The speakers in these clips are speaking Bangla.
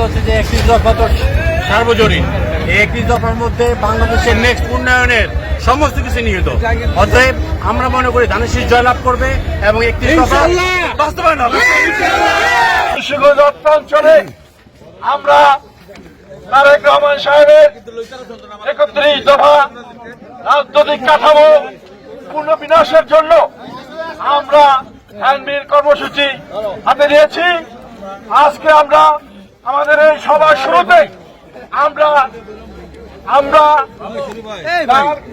কথা হচ্ছে যে একত্রিশ দফা তো সার্বজনীন। এই একত্রিশ দফার মধ্যে বাংলাদেশের নেক্সট উন্নয়নের সমস্ত কিছু নিহিত। অতএব আমরা মনে করি ধানের জয়লাভ করবে এবং একত্রিশ দফা বাস্তবায়ন হবে। অঞ্চলে আমরা তারেক রহমান সাহেবের একত্রিশ দফা রাজনৈতিক কাঠামো পুনর্বিনাশের জন্য আমরা হ্যান্ডবিল কর্মসূচি হাতে নিয়েছি। আজকে আমরা আমাদের এই সভার শুরুতে আমরা আমরা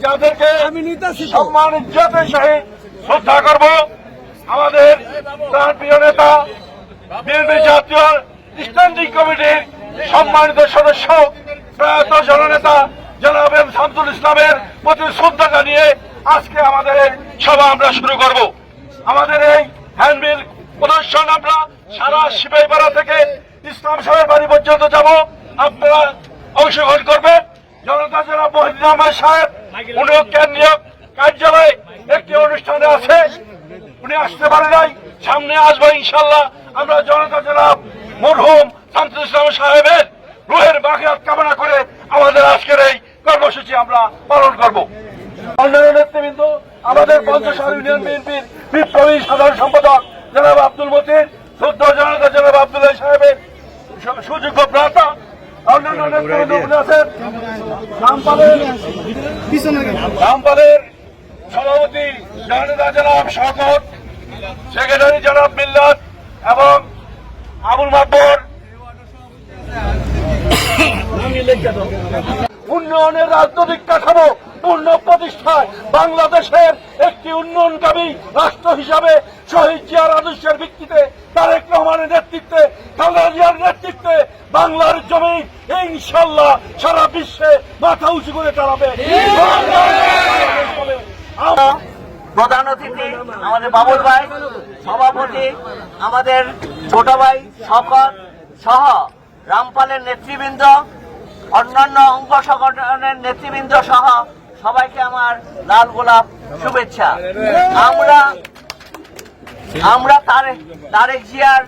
যাদেরকে সম্মান ইজ্জতের সহিত শ্রদ্ধা করব। আমাদের প্রাণ প্রিয় নেতা বিএনপি জাতীয় স্ট্যান্ডিং কমিটির সম্মানিত সদস্য প্রয়াত জননেতা জনাব এম শামসুল ইসলামের প্রতি শ্রদ্ধা জানিয়ে আজকে আমাদের সভা আমরা শুরু করব। আমাদের এই হ্যান্ডবিল প্রদর্শন আমরা সারা সিপাহীপাড়া থেকে ইসলাম সাহেবের বাড়ি পর্যন্ত যাব। আপনারা অংশগ্রহণ করবেন। জনতা জনাব মহিদিন সাহেব, উনি কেন্দ্রীয় কার্যালয়ে। একটি অনুষ্ঠানে আছে। উনি আসতে পারে নাই। সামনে আসব ইনশাল্লাহ। আমরা জনতা জেলা মরহুম শামসুল ইসলাম সাহেবের রুহের বাকিয়াত কামনা করে আমাদের আজকের এই কর্মসূচি আমরা পালন করব। অন্যান্য নেতৃবৃন্দ, আমাদের পঞ্চশাল ইউনিয়ন বিএনপির বিপ্লবী সাধারণ সম্পাদক জনাব আব্দুল মতিন শুদ্ধ জনতা জনাব আব্দুল্লাহ সাহেবের সুযোগ্য প্রার্থা অন্যান্য নেতৃবৃন্দ আছেন। রামপালের রামপালের সভাপতি জনতা জনাব শকত সেক্রেটারি জনাব মিল্লাত এবং আবুল উন্নয়নের রাজনৈতিক কাঠামো পূর্ণ প্রতিষ্ঠায় বাংলাদেশের একটি উন্নয়নকামী রাষ্ট্র হিসাবে শহীদ জিয়ার আদর্শের ভিত্তিতে তারেক রহমানের নেতৃত্বে, খালেদা জিয়ার নেতৃত্বে বাংলার জমি ইনশাল্লাহ সারা বিশ্বে মাথা উঁচু করে দাঁড়াবে। প্রধান অতিথি আমাদের বাবুল ভাই, সভাপতি, আমাদের ছোট ভাই শকত সহ রামপালের নেতৃবৃন্দ, অন্যান্য অঙ্গ সংগঠনের নেতৃবৃন্দ সহ সবাইকে আমার লাল গোলাপ শুভেচ্ছা। আমরা আমরা তারেক তারেক জিয়ার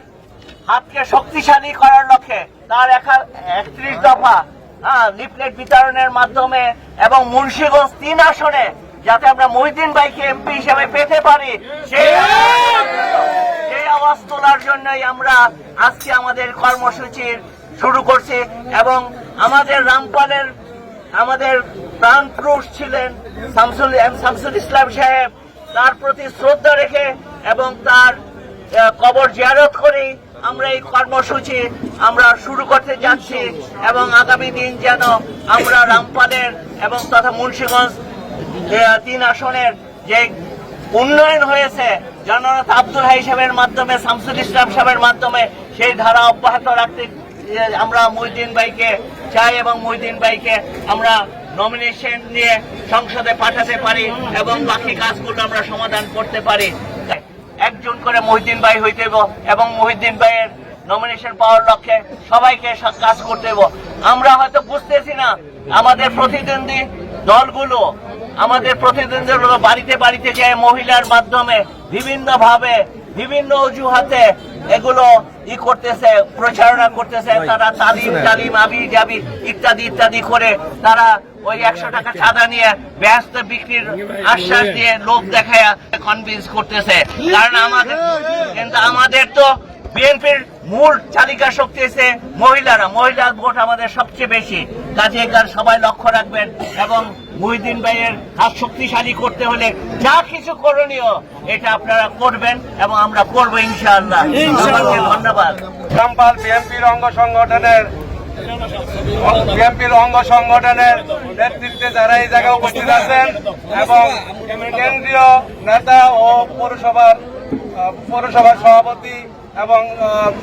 হাতকে শক্তিশালী করার লক্ষ্যে তার একত্রিশ দফা হ্যাঁ, লিফলেট বিতরণের মাধ্যমে এবং মুন্সিগঞ্জ তিন আসনে যাতে আমরা মহিদিন ভাইকে এমপি হিসেবে পেতে পারি সেই সেই আওয়াজ তোলার জন্যই আমরা আজকে আমাদের কর্মসূচির শুরু করছি এবং আমাদের রামপালের আমাদের প্রাণ পুরুষ ছিলেন শামসুল, এম শামসুল ইসলাম সাহেব। তার প্রতি শ্রদ্ধা রেখে এবং তার কবর জিয়ারত করে আমরা এই কর্মসূচি আমরা শুরু করতে যাচ্ছি এবং আগামী দিন যেন আমরা রামপালের এবং তথা মুন্সিগঞ্জ তিন আসনের যে উন্নয়ন হয়েছে, জননেতা আব্দুল হাই সাহেবের মাধ্যমে, শামসুল ইসলাম সাহেবের মাধ্যমে সেই ধারা অব্যাহত রাখতে আমরা মহিদিন ভাইকে চাই এবং মহিদিন ভাইকে আমরা নমিনেশন নিয়ে সংসদে পাঠাতে পারি এবং বাকি কাজগুলো আমরা সমাধান করতে পারি। একজন করে মহিদিন ভাই হইতে এবং মহিদিন ভাইয়ের নমিনেশন পাওয়ার লক্ষ্যে সবাইকে কাজ করতে হইব। আমরা হয়তো বুঝতেছি না আমাদের প্রতিদ্বন্দ্বী দলগুলো, আমাদের প্রতিদ্বন্দ্বীগুলো বাড়িতে বাড়িতে যায় মহিলার মাধ্যমে বিভিন্ন ভাবে বিভিন্ন অজুহাতে এগুলো ই করতেছে প্রচারণা করতেছে তারা তালিম তালিম আবি যাবি ইত্যাদি ইত্যাদি করে তারা ওই একশো টাকা চাঁদা নিয়ে ব্যস্ত বিক্রির আশ্বাস দিয়ে লোক দেখায় কনভিন্স করতেছে। কারণ আমাদের কিন্তু আমাদের তো বিএনপির মূল চালিকা শক্তি হচ্ছে মহিলারা। মহিলার ভোট আমাদের সবচেয়ে বেশি। কাজে এটার সবাই লক্ষ্য রাখবেন এবং মুহিদিন ভাইয়ের হাত শক্তিশালী করতে হলে যা কিছু করণীয় এটা আপনারা করবেন এবং আমরা করব ইনশাআল্লাহ। ধন্যবাদ। রামপাল বিএনপির অঙ্গ সংগঠনের বিএনপির অঙ্গ সংগঠনের নেতৃত্বে যারা এই জায়গায় উপস্থিত আছেন এবং কেন্দ্রীয় নেতা ও পৌরসভার পৌরসভার সভাপতি এবং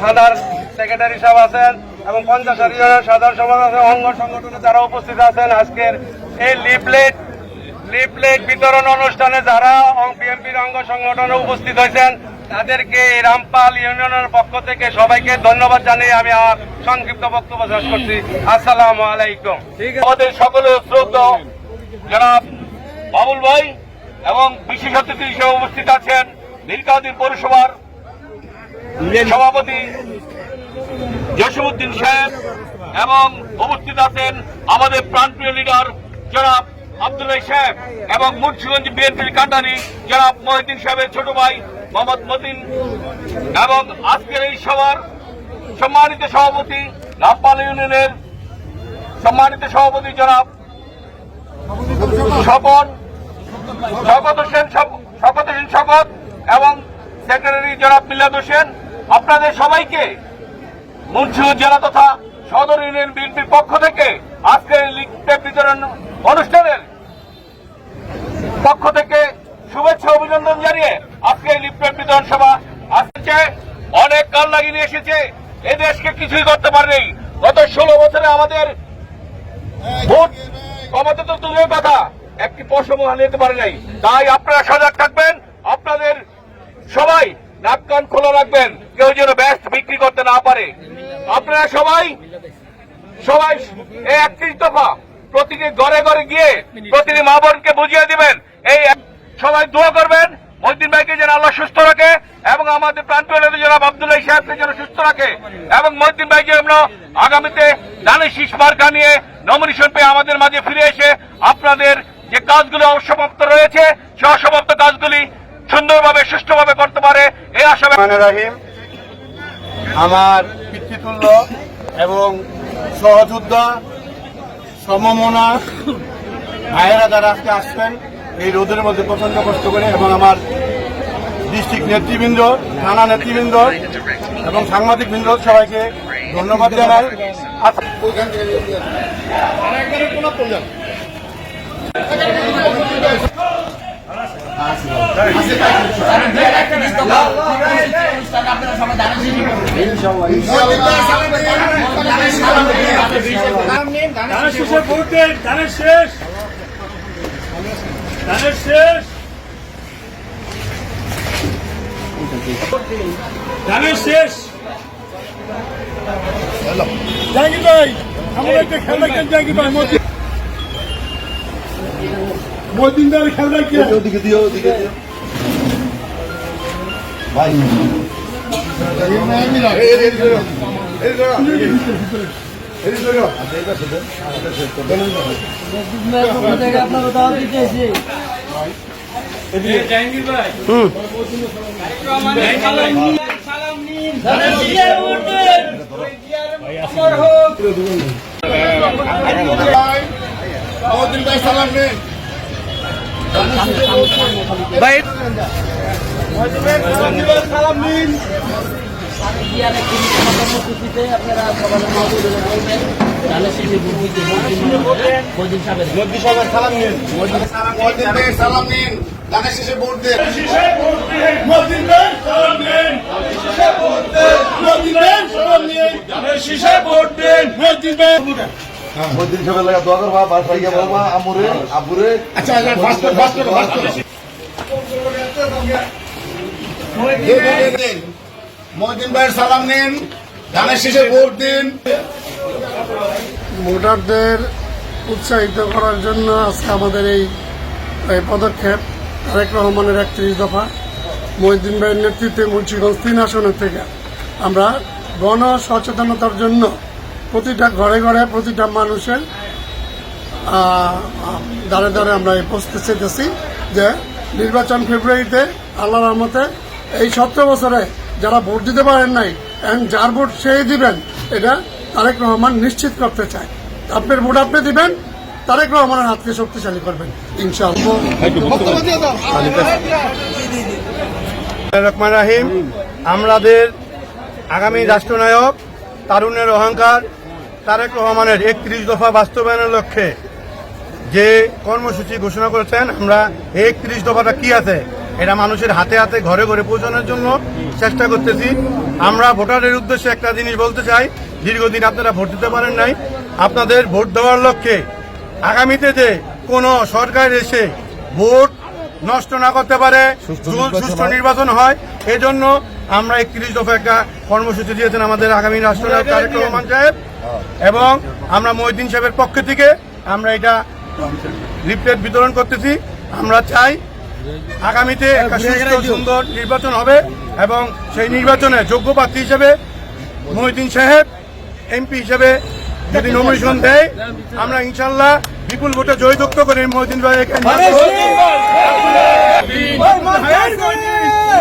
থানার সেক্রেটারি সাহেব আছেন এবং পঞ্চাশ ইউনিয়নের সাধারণ সভা আছেন অঙ্গ সংগঠনে যারা উপস্থিত আছেন আজকের এই লিফলেট লিফলেট বিতরণ অনুষ্ঠানে যারা বিএনপির অঙ্গ সংগঠনে উপস্থিত হয়েছেন তাদেরকে রামপাল ইউনিয়নের পক্ষ থেকে সবাইকে ধন্যবাদ জানিয়ে আমি আমার সংক্ষিপ্ত বক্তব্য শেষ করছি। আসসালাম আলাইকুম। আমাদের সকলে শ্রদ্ধা জনাব বাবুল ভাই এবং বিশেষ অতিথি হিসেবে উপস্থিত আছেন নীলকান্দি পৌরসভার সভাপতি জসিমুদ্দিন সাহেব এবং উপস্থিত আছেন আমাদের প্রাণপ্রিয় লিডার জনাব আব্দুল্লাহ সাহেব এবং মুন্সিগঞ্জ বিএনপির কান্ডারি জনাব মহিউদ্দিন সাহেবের ছোট ভাই মোহাম্মদ মতিন এবং আজকের এই সভার সম্মানিত সভাপতি রামপাল ইউনিয়নের সম্মানিত সভাপতি জনাব স্বপন শকত হোসেন শকত হোসেন শকত এবং সেক্রেটারি জনাব মিলাদ হোসেন আপনাদের সবাইকে মুন্সিগঞ্জ জেলা তথা সদর ইউনিয়ন বিএনপির পক্ষ থেকে আজকের এই বিতরণ অনুষ্ঠানের পক্ষ থেকে শুভেচ্ছা অভিনন্দন জানিয়ে আজকে লিফটের বিতরণ সভা আসছে। অনেক কাল লাগিয়ে নিয়ে এসেছে। দেশকে কিছুই করতে পারেনি। গত ষোলো বছরে আমাদের ভোট কমাতে তো দূরের কথা। একটি পশম হারিয়ে পারে নাই। তাই আপনারা সজাগ থাকবেন। আপনাদের সবাই নাক কান খোলা রাখবেন, কেউ যেন ব্যস্ত বিক্রি করতে না পারে। আপনারা সবাই সবাই একত্রিশ দফা প্রতিটি ঘরে ঘরে গিয়ে প্রতিটি মা বোনকে বুঝিয়ে দিবেন, এই সবাই দোয়া করবেন মহিদ্দিন ভাইকে যেন আল্লাহ সুস্থ রাখে এবং আমাদের প্রান্তীয় নেতা জনাব আবদুল্লাহ সাহেবকে যেন সুস্থ রাখে। এবং মহিদ্দিন ভাই যেন আগামীতে দানের শীষ মার্কা নিয়ে নমিনেশন পেয়ে আমাদের মাঝে ফিরে এসে আপনাদের যে কাজগুলো অসমাপ্ত রয়েছে, সে অসমাপ্ত কাজগুলি সুন্দরভাবে, সুষ্ঠুভাবে করতে পারে এই আশা রাহিম, আমার পিতৃতুল্য এবং সহযোদ্ধা, সমমনা ভাইয়েরা যারা আজকে আসছেন, এই রোদের মধ্যে প্রচণ্ড কষ্ট করে এবং আমার ডিস্ট্রিক্ট নেতৃবৃন্দ, থানা নেতৃবৃন্দ এবং সাংবাদিক বৃন্দ সবাইকে ধন্যবাদ জানাই। ধানের শেষে জাগি ভাই আমাদের খেলা কেন জাগি ভাই মদিনদার খেলা কে ওদিকে দিও ওদিকে দিও। ভাই। জাহাঙ্গীর ভাই ভাই সালাম নিন সালাম নিন গানের শেষে ভোট দেন সালাম ভাই সালাম দেন ভোটারদের উৎসাহিত করার জন্য আজকে আমাদের এই এই পদক্ষেপ তারেক রহমানের একত্রিশ দফা মহিদ্দিন ভাইয়ের নেতৃত্বে মুন্সিগঞ্জ তিন আসনের থেকে। আমরা গণ সচেতনতার জন্য প্রতিটা ঘরে ঘরে প্রতিটা মানুষের দ্বারে দ্বারে আমরা এই পৌঁছতে চেয়েছি যে নির্বাচন ফেব্রুয়ারিতে আল্লাহ রহমতে এই সতেরো বছরে যারা ভোট দিতে পারেন নাই এখন যার ভোট সেই দিবেন এটা তারেক রহমান নিশ্চিত করতে চায়। আপনার ভোট আপনি দিবেন তারেক রহমানের হাতকে শক্তিশালী করবেন ইনশাআল্লাহ। রহমান রাহিম। আমাদের আগামী রাষ্ট্রনায়ক তারুণের অহংকার তারেক রহমানের একত্রিশ দফা বাস্তবায়নের লক্ষ্যে যে কর্মসূচি ঘোষণা করেছেন আমরা একত্রিশ দফাটা কি আছে? এটা মানুষের হাতে হাতে ঘরে ঘরে পৌঁছানোর জন্য চেষ্টা করতেছি। আমরা ভোটারের উদ্দেশ্যে একটা জিনিস বলতে চাই দীর্ঘদিন আপনারা ভোট দিতে পারেন নাই। আপনাদের ভোট দেওয়ার লক্ষ্যে আগামীতে যে কোনো সরকার এসে ভোট নষ্ট না করতে পারে সুষ্ঠু নির্বাচন হয় এই জন্য আমরা একত্রিশ দফা একটা কর্মসূচি দিয়েছেন আমাদের আগামী রাষ্ট্রনায়ক তারেক রহমান সাহেব। এবং আমরা মহিদ্দিন সাহেবের পক্ষ থেকে আমরা এটা লিফলেট বিতরণ করতেছি। আমরা চাই আগামীতে একটা সুস্থ সুন্দর নির্বাচন হবে এবং সেই নির্বাচনে যোগ্য প্রার্থী হিসেবে মহিদ্দিন সাহেব এমপি হিসেবে যদি নমিনেশন দেয় আমরা ইনশাল্লাহ বিপুল ভোটে জয়যুক্ত করে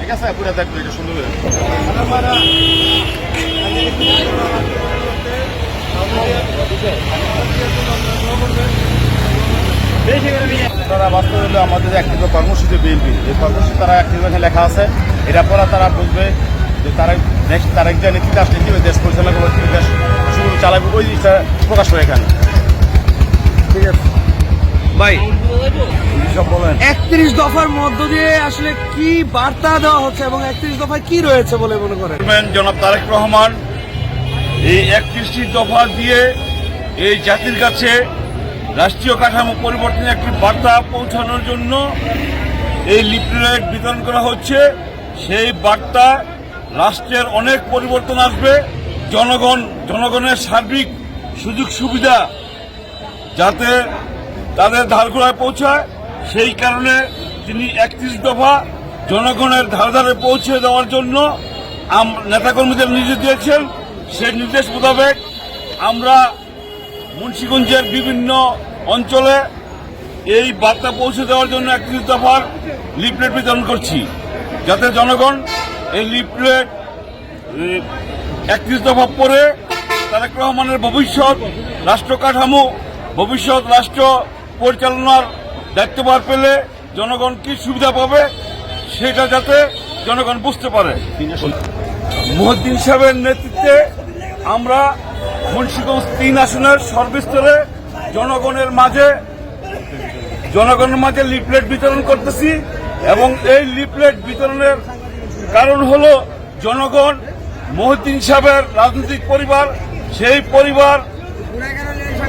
ঠিক আছে। পুরো এটা সুন্দর তারা বাস্তবে হলো আমাদের যে একটি কর্মসূচি বিএনপি এই কর্মসূচি তারা একটি লেখা আছে এটা পড়া তারা বুঝবে যে তারা নেক্সট তারা যে নেতৃত্বে আসলে কীভাবে দেশ পরিচালনা করবে দেশ শুরু চালাবে ওই জিনিসটা প্রকাশ করে এখানে ঠিক আছে ভাই। একত্রিশ দফার মধ্য দিয়ে আসলে কি বার্তা দেওয়া হচ্ছে এবং একত্রিশ দফায় কি রয়েছে বলে মনে করেন? জনাব তারেক রহমান এই একত্রিশটি দফা দিয়ে এই জাতির কাছে রাষ্ট্রীয় কাঠামো পরিবর্তনের একটি বার্তা পৌঁছানোর জন্য এই লিফলেট বিতরণ করা হচ্ছে। সেই বার্তা রাষ্ট্রের অনেক পরিবর্তন আসবে। জনগণ জনগণের সার্বিক সুযোগ সুবিধা যাতে তাদের ধারগোড়ায় পৌঁছায়। সেই কারণে তিনি একত্রিশ দফা জনগণের ধারে ধারে পৌঁছে দেওয়ার জন্য নেতাকর্মীদের নির্দেশ দিয়েছেন। সেই নির্দেশ মোতাবেক আমরা মুন্সীগঞ্জের বিভিন্ন অঞ্চলে এই বার্তা পৌঁছে দেওয়ার জন্য একত্রিশ দফার লিফলেট বিতরণ করছি। যাতে জনগণ এই লিফলেট একত্রিশ দফা পরে তারেক রহমানের ভবিষ্যৎ রাষ্ট্র কাঠামো ভবিষ্যৎ রাষ্ট্র পরিচালনার দায়িত্বভার পেলে জনগণ কি সুবিধা পাবে সেটা যাতে জনগণ বুঝতে পারে। মহদ্দিন সাহেবের নেতৃত্বে আমরা মুন্সিগঞ্জ তিন আসনের সর্বস্তরে জনগণের মাঝে জনগণের মাঝে লিফলেট বিতরণ করতেছি এবং এই লিফলেট বিতরণের কারণ হল জনগণ মহদ্দিন সাহেবের রাজনৈতিক পরিবার, সেই পরিবার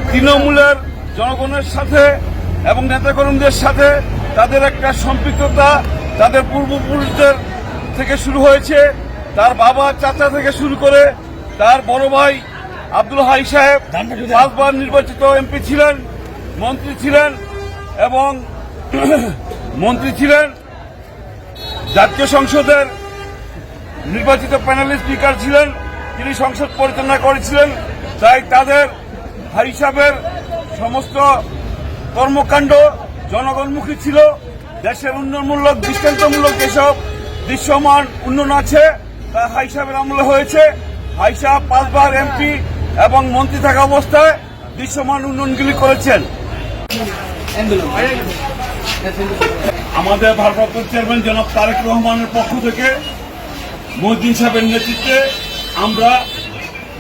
তৃণমূলের জনগণের সাথে এবং নেতাকর্মীদের সাথে তাদের একটা সম্পৃক্ততা তাদের পূর্বপুরুষদের থেকে শুরু হয়েছে তার বাবা চাচা থেকে শুরু করে তার বড় ভাই আব্দুল হাই সাহেব পাঁচবার নির্বাচিত এমপি ছিলেন মন্ত্রী ছিলেন এবং মন্ত্রী ছিলেন জাতীয় সংসদের নির্বাচিত প্যানেল স্পিকার ছিলেন তিনি সংসদ পরিচালনা করেছিলেন তাই তাদের ভাই হিসাবের সমস্ত কর্মকাণ্ড জনগণমুখী ছিল। দেশের উন্নয়নমূলক, দৃষ্টান্তমূলক যেসব দৃশ্যমান উন্নয়ন আছে, তা হাই সাহেবের আমলে হয়েছে। হাই সাহেব পাঁচবার এমপি এবং মন্ত্রী থাকা অবস্থায় দৃশ্যমান উন্নয়নগুলি করেছেন। আমাদের ভারপ্রাপ্ত চেয়ারম্যান জনাব তারেক রহমানের পক্ষ থেকে মহিদ্দিন সাহেবের নেতৃত্বে আমরা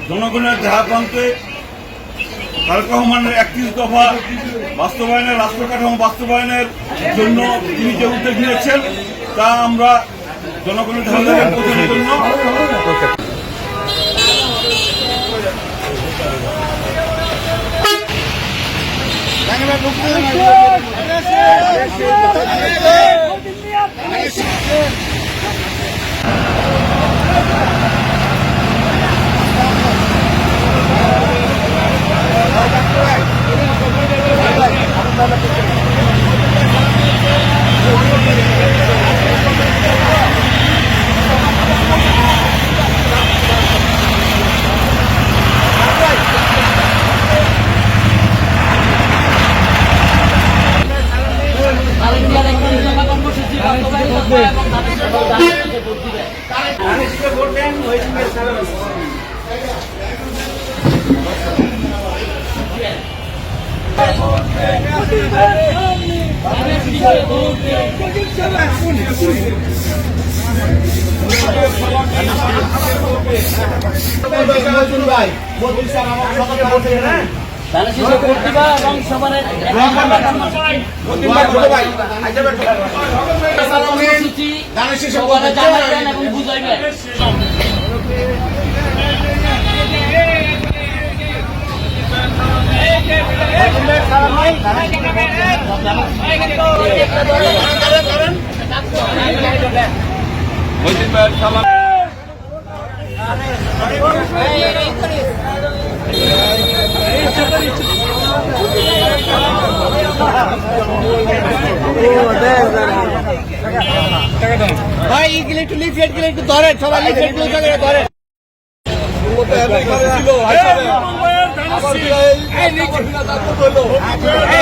জনগণের ধারা প্রান্তে তারেক রহমানের একত্রিশ দফা বাস্তবায়নের রাষ্ট্র কাঠামো বাস্তবায়নের জন্য তিনি যে উদ্যোগ নিয়েছেন, তা আমরা জনগণের ধারা ধারে পৌঁছানোর জন্য সবাই জানাবেন এবং বুঝাইবেন এই মহিউদ্দিন ভাইয়ের সালাম ভাই এগুলো একটু লিফলেটগুলো একটু ধরেন সবাই লিফলেটগুলো ধরেন।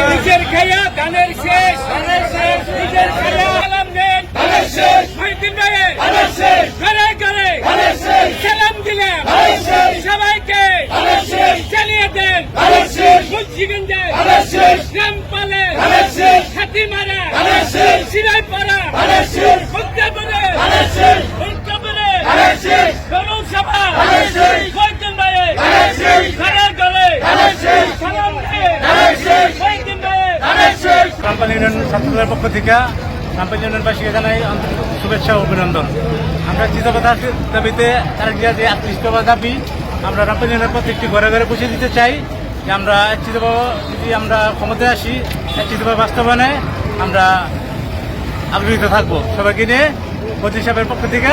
নিজের খাইয়া ধানের শেষ ধানের শেষ নিজের দেন ধানের শেষ। শেষ ঘরে ঘরে ধানের শেষ সালাম দিলাম ধানের শেষ সবাইকে চালিয়ে দেন। মুন্সিগঞ্জে রামপালে হাতিমারা সিরাইপাড়া মুক্তাপুরে মুক্তাপুরে ধানের শেষ গরম সভা ধানের শেষ মহিউদ্দিন ভাইয়ের ধানের শেষ ঘরে ঘরে ধানের শেষ সালাম ধানের শেষ রামপাল ইউনিয়ন ছাত্রদলের পক্ষ থেকে রামপাল ইউনিয়নবাসীকে জানাই আন্তরিক শুভেচ্ছা ও অভিনন্দন। আমরা চিন্তাবাদার দাবিতে তার যে আত্মীয়তা দাবি আমরা রামপাল ইউনিয়নের প্রত্যেকটি ঘরে ঘরে পৌঁছে দিতে চাই যে আমরা চিন্তাবা যদি আমরা ক্ষমতায় আসি চিন্তাবা বাস্তবায়নে আমরা আগ্রহীত থাকব। সবাইকে নিয়ে মন্ত্রী সাহেবের পক্ষ থেকে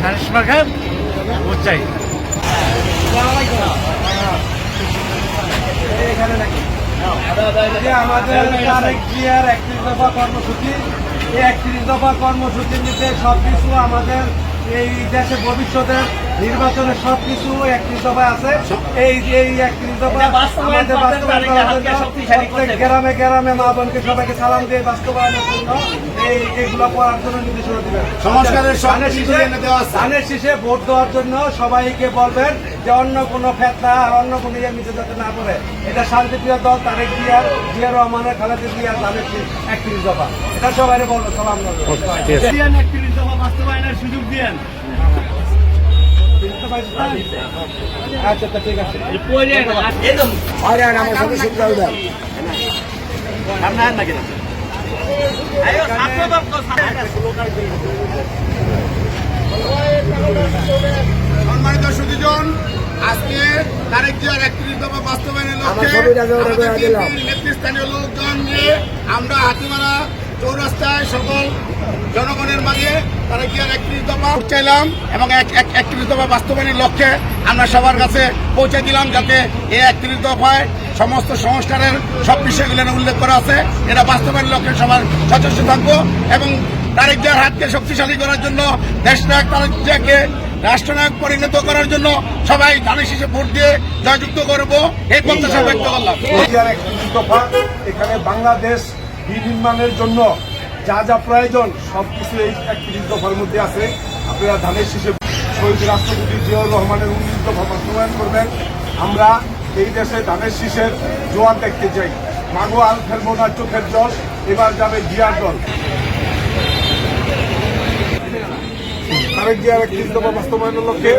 ধানের মার্কা ভোট চাই। আমাদের তারেক জিয়ার একত্রিশ দফা কর্মসূচি একত্রিশ দফা কর্মসূচি নিতে সব সবকিছু আমাদের এই দেশে ভবিষ্যতে নির্বাচনের সবকিছু একত্রিশ দফা আছে। এই এই একত্রিশ দফা আমাদের বাস্তবায়ন গ্রামে গ্রামে মা বোনকে সবাইকে সালাম দিয়ে বাস্তবায়নের জন্য এই এগুলো করার জন্য নির্দেশনা দিবেন। সংস্কারের সব ধানের কিছু শীষে। ধানের শীষে ভোট দেওয়ার জন্য সবাইকে বলবেন যে অন্য কোনো ফেতনা আর অন্য কোনো ইয়ে নিচে যাতে না পড়ে। এটা শান্তিপ্রিয় দল তারেক জিয়ার জিয়া রহমানের খালেদা জিয়ার ধানের একত্রিশ দফা এটা সবাই বলব সালাম একত্রিশ দফা বাস্তবায়নের সুযোগ দিয়েন। আচ্ছা ঠিক আছে। একদম সম্মানিত সুদীজন আজকে তারেক জিয়ার একত্রিশ দফা বাস্তবায়নের লক্ষ্যে নেতৃস্থানীয় লোকজন নিয়ে আমরা হাতিমারা চৌরাস্তায় সকল জনগণের মাঝে তারেক জিয়ার একত্রিশ দফা চাইলাম এবং এক- এক- একত্রিশ দফা বাস্তবায়নের লক্ষ্যে আমরা সবার কাছে পৌঁছে দিলাম যাতে এই একত্রিশ দফায় সমস্ত সংস্কারের সব বিষয়গুলো উল্লেখ করা আছে। এটা বাস্তবায়নের লক্ষ্যে সবার সচেষ্ট থাকব এবং তারেক হাতকে শক্তিশালী করার জন্য, দেশনায়ক তারেক রাষ্ট্রনায়ক পরিণত করার জন্য সবাই ধানের শীষে ভোট দিয়ে জয়যুক্ত করব। এই প্রত্যাশা ব্যক্ত করলাম। এখানে বাংলাদেশ বিনির্মাণের জন্য যা যা প্রয়োজন সবকিছু এই একত্রিশ দফার মধ্যে আছে। আপনারা ধানের শীষে শহীদ রাষ্ট্রপতি জিয়াউর রহমানের উনিশ দফা বাস্তবায়ন করবেন। আমরা এই দেশে ধানের শীষের জোয়ার দেখতে চাই। মাগো আল ফেলব না চোখের জল, এবার যাবে জিয়ার দল। তারেক জিয়ার একত্রিশ দফা বাস্তবায়নের লক্ষ্যে